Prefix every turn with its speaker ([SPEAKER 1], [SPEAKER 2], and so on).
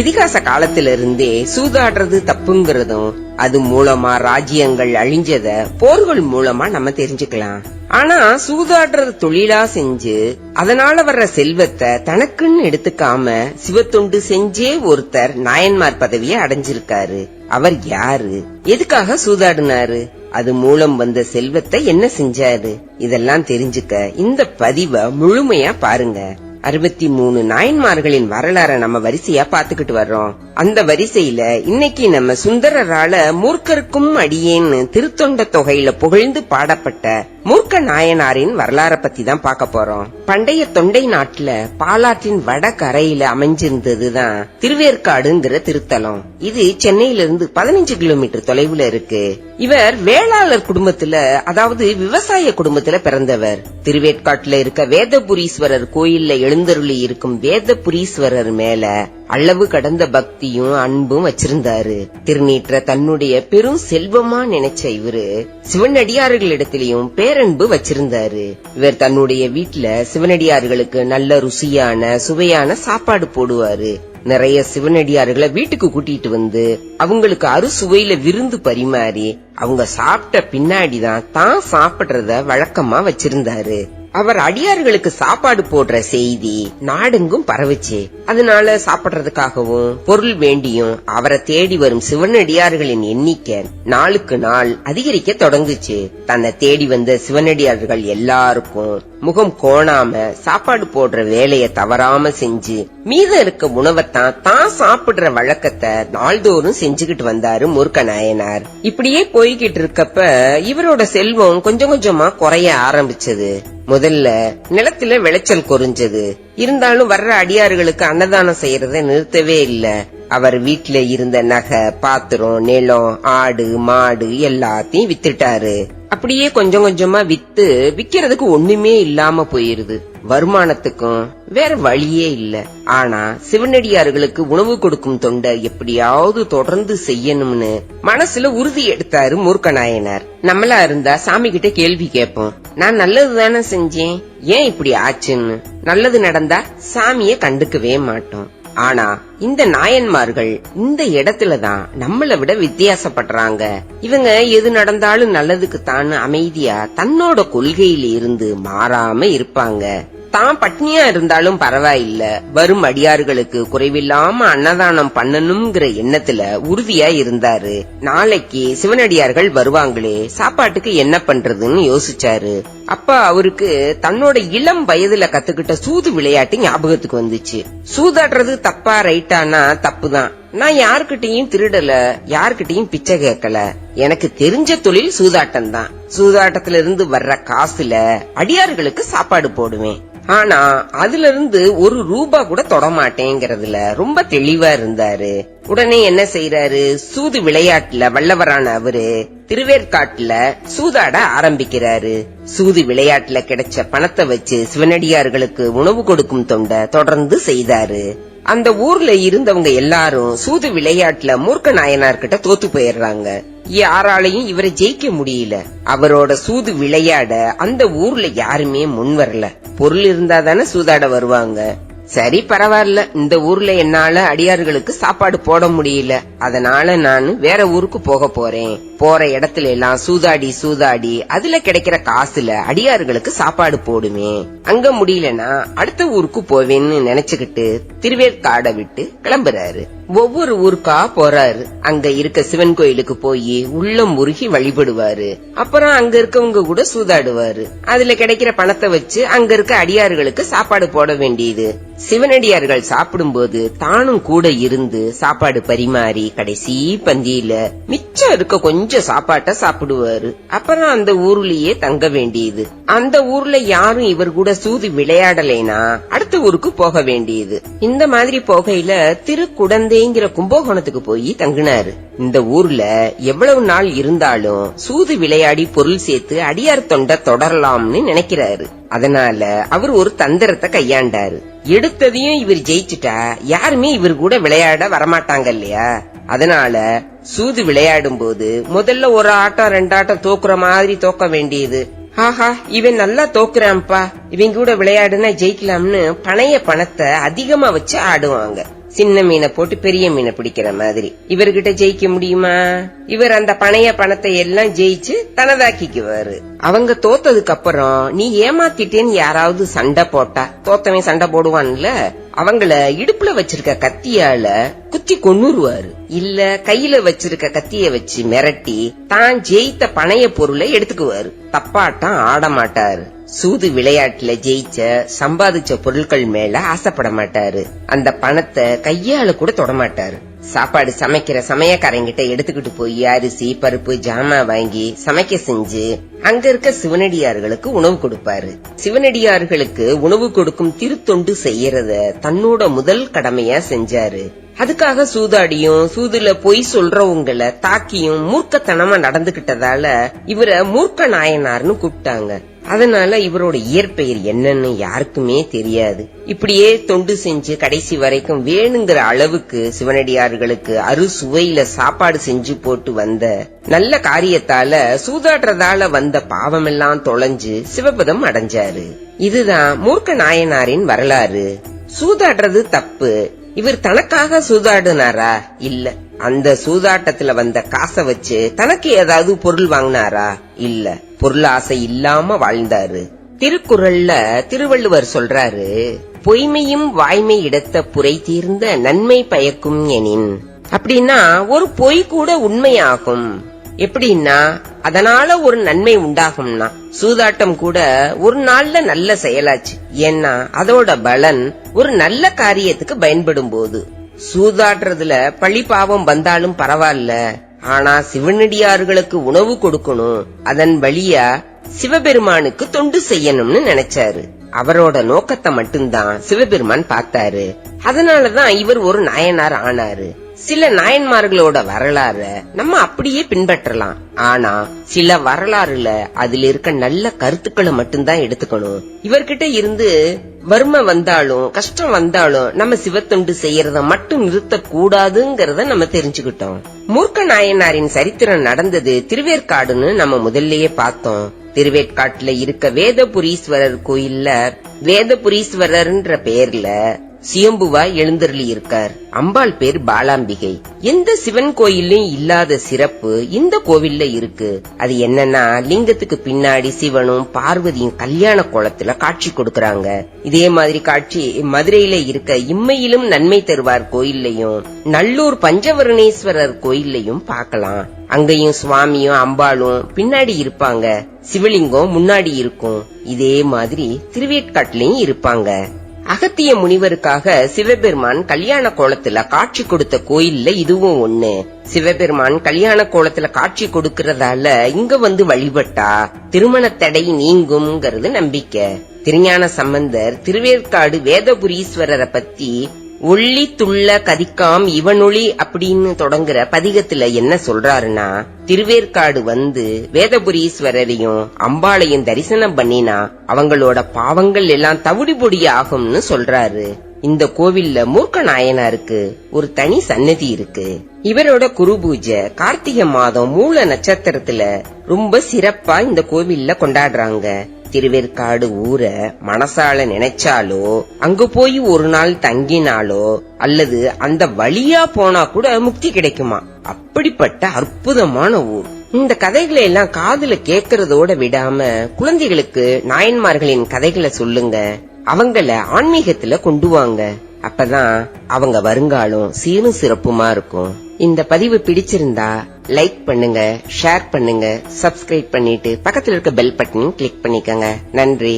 [SPEAKER 1] இதிகாச காலத்திலிருந்தே சூதாடுறது தப்புங்கிறதும் அது மூலமா ராஜ்யங்கள் அழிஞ்சத போர்கள் மூலமா நம்ம தெரிஞ்சுக்கலாம் ஆனா சூதாடுறது தொழிலா செஞ்சு அதனால வர்ற செல்வத்தை தனக்குன்னு எடுத்துக்காம சிவத்தொண்டு செஞ்சே ஒருத்தர் நாயன்மார் பதவியை அடைஞ்சிருக்காரு அவர் யாரு எதுக்காக சூதாடினாரு அது மூலம் வந்த செல்வத்தை என்ன செஞ்சாரு இதெல்லாம் தெரிஞ்சுக்க இந்த பதிவை முழுமையா பாருங்க அறுபத்தி மூணு நாயன்மார்களின் வரலாற நம்ம வரிசையா பாத்துக்கிட்டு வர்றோம் அந்த வரிசையில இன்னைக்கு நம்ம சுந்தரரால மூர்க்கருக்கும் அடியேன்னு திருத்தொண்ட தொகையில புகழ்ந்து பாடப்பட்ட மூர்க்க நாயனாரின் வரலாற பத்தி தான் பாக்க போறோம் பண்டைய தொண்டை நாட்டுல பாலாற்றின் வட கரையில அமைஞ்சிருந்ததுதான் திருவேற்காடுங்கிற திருத்தலம் இது சென்னையில இருந்து பதினஞ்சு கிலோமீட்டர் தொலைவுல இருக்கு இவர் வேளாளர் குடும்பத்துல அதாவது விவசாய குடும்பத்துல பிறந்தவர் திருவேற்காட்டுல இருக்க வேதபுரீஸ்வரர் கோயில்ல எழுந்தருளி இருக்கும் வேதபுரீஸ்வரர் மேல அளவு கடந்த பக்தியும் அன்பும் வச்சிருந்தாரு திருநீற்ற தன்னுடைய பெரும் செல்வமா நினைச்ச இவரு சிவனடியார்களிடத்திலையும் பேரன்பு வச்சிருந்தாரு இவர் தன்னுடைய வீட்டுல சிவனடியார்களுக்கு நல்ல ருசியான சுவையான சாப்பாடு போடுவாரு நிறைய சிவனடியார்களை வீட்டுக்கு கூட்டிட்டு வந்து அவங்களுக்கு அறுசுவையில விருந்து பரிமாறி அவங்க சாப்பிட்ட பின்னாடிதான் தான் சாப்பிடுறத வழக்கமா வச்சிருந்தாரு அவர் அடியார்களுக்கு சாப்பாடு போடுற செய்தி நாடெங்கும் பரவுச்சு அதனால சாப்பிடுறதுக்காகவும் பொருள் வேண்டியும் அவரை தேடி வரும் சிவனடியார்களின் எண்ணிக்கை நாளுக்கு நாள் அதிகரிக்க தொடங்குச்சு தன்னை தேடி வந்த சிவனடியார்கள் எல்லாருக்கும் முகம் கோணாம சாப்பாடு போடுற வேலைய தவறாம செஞ்சு மீத இருக்க உணவைத்தான் தான் சாப்பிடுற வழக்கத்தை நாள்தோறும் செஞ்சுகிட்டு வந்தாரு முருக்க நாயனார் இப்படியே போய்கிட்டு இருக்கப்ப இவரோட செல்வம் கொஞ்சம் கொஞ்சமா குறைய ஆரம்பிச்சது முதல்ல நிலத்துல விளைச்சல் குறைஞ்சது இருந்தாலும் வர்ற அடியாறுகளுக்கு அன்னதானம் செய்யறத நிறுத்தவே இல்ல அவர் வீட்டுல இருந்த நகை பாத்திரம் நிலம் ஆடு மாடு எல்லாத்தையும் வித்துட்டாரு அப்படியே கொஞ்சம் கொஞ்சமா வித்து விக்கிறதுக்கு ஒண்ணுமே இல்லாம போயிருது வருமானத்துக்கும் வேற வழியே இல்ல ஆனா சிவனடியார்களுக்கு உணவு கொடுக்கும் தொண்டை எப்படியாவது தொடர்ந்து செய்யணும்னு மனசுல உறுதி எடுத்தாரு மூர்க்கநாயனார் நம்மளா இருந்தா சாமி கிட்ட கேள்வி கேட்போம் நான் நல்லது தானே செஞ்சேன் ஏன் இப்படி ஆச்சுன்னு நல்லது நடந்தா சாமிய கண்டுக்கவே மாட்டோம் ஆனா இந்த நாயன்மார்கள் இந்த இடத்துலதான் நம்மள விட வித்தியாசப்படுறாங்க இவங்க எது நடந்தாலும் நல்லதுக்கு தான் அமைதியா தன்னோட கொள்கையில இருந்து மாறாம இருப்பாங்க தான் பட்னியா இருந்தாலும் பரவாயில்ல வரும் அடியார்களுக்கு குறைவில்லாம அன்னதானம் பண்ணணுங்கிற எண்ணத்துல உறுதியா இருந்தாரு நாளைக்கு சிவனடியார்கள் வருவாங்களே சாப்பாட்டுக்கு என்ன பண்றதுன்னு யோசிச்சாரு அப்ப அவருக்கு தன்னோட இளம் வயதுல கத்துக்கிட்ட சூது விளையாட்டு ஞாபகத்துக்கு வந்துச்சு சூதாடுறது தப்பா ரைட்டானா தப்புதான் நான் யாருக்கிட்டையும் திருடல யாருக்கிட்டையும் பிச்சை கேட்கல எனக்கு தெரிஞ்ச தொழில் சூதாட்டம் தான் சூதாட்டத்திலிருந்து வர்ற காசுல அடியார்களுக்கு சாப்பாடு போடுவேன் ஆனா அதுல இருந்து ஒரு ரூபா கூட தொடமாட்டேங்கிறதுல ரொம்ப தெளிவா இருந்தாரு உடனே என்ன செய்யறாரு சூது விளையாட்டுல வல்லவரான அவரு திருவேற்காட்டுல சூதாட ஆரம்பிக்கிறாரு சூது விளையாட்டுல கிடைச்ச பணத்தை வச்சு சிவனடியார்களுக்கு உணவு கொடுக்கும் தொண்டை தொடர்ந்து செய்தாரு அந்த ஊர்ல இருந்தவங்க எல்லாரும் சூது விளையாட்டுல மூர்க்க நாயனார்கிட்ட தோத்து போயிடுறாங்க யாராலையும் இவரை ஜெயிக்க முடியல அவரோட சூது விளையாட அந்த ஊர்ல யாருமே முன் வரல பொருள் இருந்தா தானே சூதாட வருவாங்க சரி பரவாயில்ல இந்த ஊர்ல என்னால அடியார்களுக்கு சாப்பாடு போட முடியல அதனால நான் வேற ஊருக்கு போக போறேன் போற இடத்துல எல்லாம் சூதாடி சூதாடி அதுல கிடைக்கிற காசுல அடியார்களுக்கு சாப்பாடு போடுமே அங்க முடியலன்னா அடுத்த ஊருக்கு போவேன்னு நினைச்சுகிட்டு திருவேற்காடை விட்டு கிளம்புறாரு ஒவ்வொரு ஊருக்கா போறாரு அங்க இருக்க சிவன் கோயிலுக்கு போய் உள்ளம் முருகி வழிபடுவாரு அப்புறம் அங்க இருக்கவங்க கூட சூதாடுவாரு அதுல கிடைக்கிற பணத்தை வச்சு அங்க இருக்க அடியார்களுக்கு சாப்பாடு போட வேண்டியது சிவனடியார்கள் சாப்பிடும்போது தானும் கூட இருந்து சாப்பாடு பரிமாறி கடைசி பந்தியில மிச்சம் இருக்க கொஞ்சம் சாப்பாட்ட சாப்பிடுவாரு அப்புறம் அந்த ஊர்லயே தங்க வேண்டியது அந்த ஊர்ல யாரும் இவர் கூட சூது விளையாடலைனா அடுத்த ஊருக்கு போக வேண்டியது இந்த மாதிரி போகையில திருக்குடந்தை மதுரைங்கிற கும்பகோணத்துக்கு போய் தங்கினாரு இந்த ஊர்ல எவ்வளவு நாள் இருந்தாலும் சூது விளையாடி பொருள் சேர்த்து அடியார் தொண்டை தொடரலாம்னு நினைக்கிறாரு அதனால அவர் ஒரு தந்திரத்தை கையாண்டாரு எடுத்ததையும் இவர் ஜெயிச்சுட்டா யாருமே இவர் கூட விளையாட வரமாட்டாங்க இல்லையா அதனால சூது விளையாடும் போது முதல்ல ஒரு ஆட்டம் ரெண்டாட்டம் தோக்குற மாதிரி தோக்க வேண்டியது ஆஹா இவன் நல்லா தோக்குறான்ப்பா இவன் கூட விளையாடுனா ஜெயிக்கலாம்னு பணைய பணத்தை அதிகமா வச்சு ஆடுவாங்க சின்ன மீனை போட்டு பெரிய மீனை பிடிக்கிற மாதிரி இவர்கிட்ட ஜெயிக்க முடியுமா இவர் அந்த பணைய பணத்தை எல்லாம் ஜெயிச்சு தனதாக்கிக்குவாரு அவங்க தோத்ததுக்கு அப்புறம் நீ ஏமாத்திட்டேன்னு யாராவது சண்டை போட்டா தோத்தவன் சண்டை போடுவான்ல அவங்கள இடுப்புல வச்சிருக்க கத்தியால குத்தி கொன்னுருவாரு இல்ல கையில வச்சிருக்க கத்திய வச்சு மிரட்டி தான் ஜெயித்த பணைய பொருளை எடுத்துக்குவாரு தப்பாட்டம் ஆட சூது விளையாட்டுல ஜெயிச்ச சம்பாதிச்ச பொருட்கள் மேல ஆசைப்பட மாட்டாரு அந்த பணத்தை கையால கூட தொடமாட்டாரு சாப்பாடு சமைக்கிற சமையக்காரங்கிட்ட எடுத்துக்கிட்டு போய் அரிசி பருப்பு ஜாமா வாங்கி சமைக்க செஞ்சு அங்க இருக்க சிவனடியார்களுக்கு உணவு கொடுப்பாரு சிவனடியார்களுக்கு உணவு கொடுக்கும் திருத்தொண்டு செய்யறத தன்னோட முதல் கடமையா செஞ்சாரு அதுக்காக சூதாடியும் சூதுல பொய் சொல்றவங்களை தாக்கியும் மூர்க்கத்தனமா நடந்துகிட்டதால இவர மூர்க்க நாயனார்னு கூப்பிட்டாங்க அதனால இவரோட இயற்பெயர் என்னன்னு யாருக்குமே தெரியாது இப்படியே தொண்டு செஞ்சு கடைசி வரைக்கும் வேணுங்கிற அளவுக்கு சிவனடியார்களுக்கு சுவையில சாப்பாடு செஞ்சு போட்டு வந்த நல்ல காரியத்தால சூதாடுறதால வந்த பாவமெல்லாம் தொலைஞ்சு சிவபதம் அடைஞ்சாரு இதுதான் மூர்க்க நாயனாரின் வரலாறு சூதாடுறது தப்பு இவர் தனக்காக சூதாடுனாரா இல்ல அந்த சூதாட்டத்துல வந்த காசை வச்சு தனக்கு ஏதாவது பொருள் வாங்கினாரா இல்ல பொருளாசை இல்லாம வாழ்ந்தாரு திருக்குறள்ல திருவள்ளுவர் சொல்றாரு பொய்மையும் வாய்மை இடத்த புரை தீர்ந்த நன்மை பயக்கும் எனின் அப்படின்னா ஒரு பொய் கூட உண்மையாகும் எப்படின்னா அதனால ஒரு நன்மை உண்டாகும்னா சூதாட்டம் கூட ஒரு நாள்ல நல்ல செயலாச்சு ஏன்னா அதோட பலன் ஒரு நல்ல காரியத்துக்கு பயன்படும் போது சூதாடுறதுல பழி பாவம் வந்தாலும் பரவாயில்ல ஆனா சிவனடியார்களுக்கு உணவு கொடுக்கணும் அதன் வழியா சிவபெருமானுக்கு தொண்டு செய்யணும்னு நினைச்சாரு அவரோட நோக்கத்தை மட்டும்தான் சிவபெருமான் பார்த்தாரு அதனாலதான் இவர் ஒரு நாயனார் ஆனாரு சில நாயன்மார்களோட வரலாற நம்ம அப்படியே பின்பற்றலாம் ஆனா சில வரலாறுல அதுல இருக்க நல்ல கருத்துக்களை மட்டும்தான் எடுத்துக்கணும் இவர்கிட்ட இருந்து வறுமை வந்தாலும் கஷ்டம் வந்தாலும் நம்ம சிவத்தொண்டு செய்யறத மட்டும் நிறுத்த கூடாதுங்கறத நம்ம தெரிஞ்சுக்கிட்டோம் மூர்க்க நாயனாரின் சரித்திரம் நடந்தது திருவேற்காடுன்னு நம்ம முதல்லயே பார்த்தோம் திருவேற்காட்டுல இருக்க வேதபுரீஸ்வரர் கோயில்ல வேதபுரீஸ்வரர்ன்ற பெயர்ல சியம்புவாய் இருக்கார் அம்பாள் பேர் பாலாம்பிகை எந்த சிவன் கோயிலும் இல்லாத சிறப்பு இந்த கோவில்ல இருக்கு அது என்னன்னா லிங்கத்துக்கு பின்னாடி சிவனும் பார்வதியும் கல்யாண கோலத்துல காட்சி கொடுக்கறாங்க இதே மாதிரி காட்சி மதுரையில இருக்க இம்மையிலும் நன்மை தருவார் கோயில்லையும் நல்லூர் பஞ்சவரணேஸ்வரர் கோயில்லையும் பார்க்கலாம் அங்கேயும் சுவாமியும் அம்பாளும் பின்னாடி இருப்பாங்க சிவலிங்கம் முன்னாடி இருக்கும் இதே மாதிரி திருவேட்காட்டிலையும் இருப்பாங்க அகத்திய முனிவருக்காக சிவபெருமான் கல்யாண கோலத்துல காட்சி கொடுத்த கோயில்ல இதுவும் ஒண்ணு சிவபெருமான் கல்யாண கோலத்துல காட்சி கொடுக்கறதால இங்க வந்து வழிபட்டா திருமண தடை நீங்கும்ங்கிறது நம்பிக்கை திருஞான சம்பந்தர் திருவேற்காடு வேதபுரீஸ்வரரை பத்தி துள்ள கதிக்காம் இவனொளி அப்படின்னு தொடங்குற பதிகத்துல என்ன சொல்றாருன்னா திருவேற்காடு வந்து வேதபுரீஸ்வரரையும் அம்பாளையும் தரிசனம் பண்ணினா அவங்களோட பாவங்கள் எல்லாம் தவிடுபொடி ஆகும்னு சொல்றாரு இந்த கோவில்ல மூர்க்க நாயனாருக்கு ஒரு தனி சன்னதி இருக்கு இவரோட குரு பூஜை கார்த்திகை மாதம் மூல நட்சத்திரத்துல ரொம்ப சிறப்பா இந்த கோவில்ல கொண்டாடுறாங்க திருவேற்காடு ஊர மனசால நினைச்சாலோ அங்க போய் ஒரு நாள் தங்கினாலோ அல்லது அந்த வழியா போனா கூட முக்தி கிடைக்குமா அப்படிப்பட்ட அற்புதமான ஊர் இந்த கதைகளை எல்லாம் காதுல கேக்குறதோட விடாம குழந்தைகளுக்கு நாயன்மார்களின் கதைகளை சொல்லுங்க அவங்கள ஆன்மீகத்துல கொண்டு வாங்க அப்பதான் அவங்க வருங்காலம் சீரும் சிறப்புமா இருக்கும் இந்த பதிவு பிடிச்சிருந்தா லைக் பண்ணுங்க ஷேர் பண்ணுங்க சப்ஸ்கிரைப் பண்ணிட்டு பக்கத்தில் இருக்க பெல் பட்டனையும் கிளிக் பண்ணிக்கங்க நன்றி